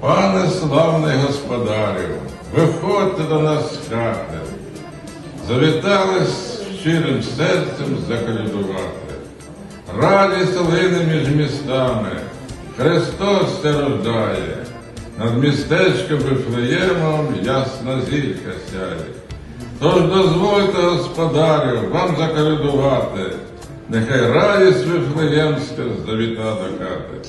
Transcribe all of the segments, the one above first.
Пане славний господарю, виходьте до нас з хати. Завітали з щирим серцем заколядувати. Радість лине між містами, Христос се рождає, над містечком Вифлеємом ясна зірка сяє. Тож дозвольте, господарю, вам заколядувати, нехай радість Вифлеємська завіта до хати.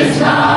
is God.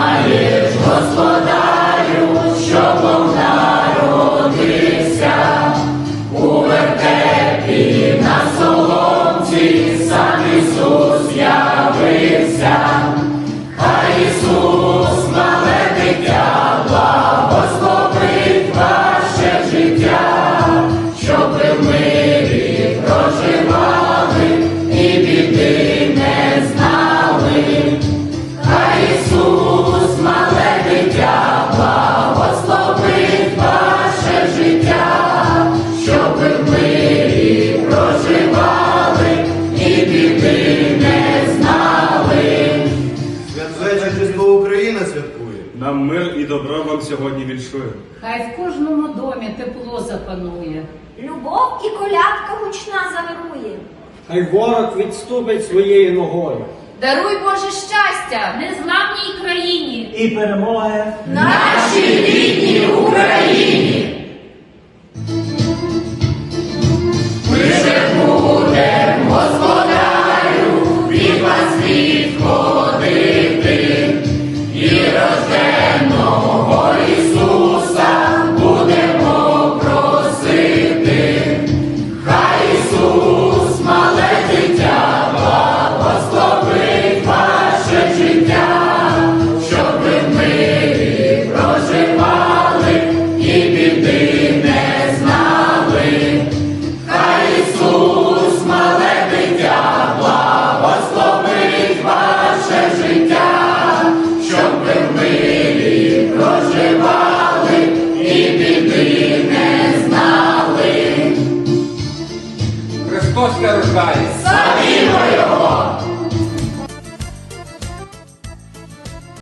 Нам мир і добро вам сьогодні віншує. Хай в кожному домі тепло запанує. Любов і колядка гучна завирує. Хай ворог відступить своєю ногою. Даруй Боже щастя незламній країні. І перемоги Нашій рідній Україні! Христос не рождає. Славімо Його!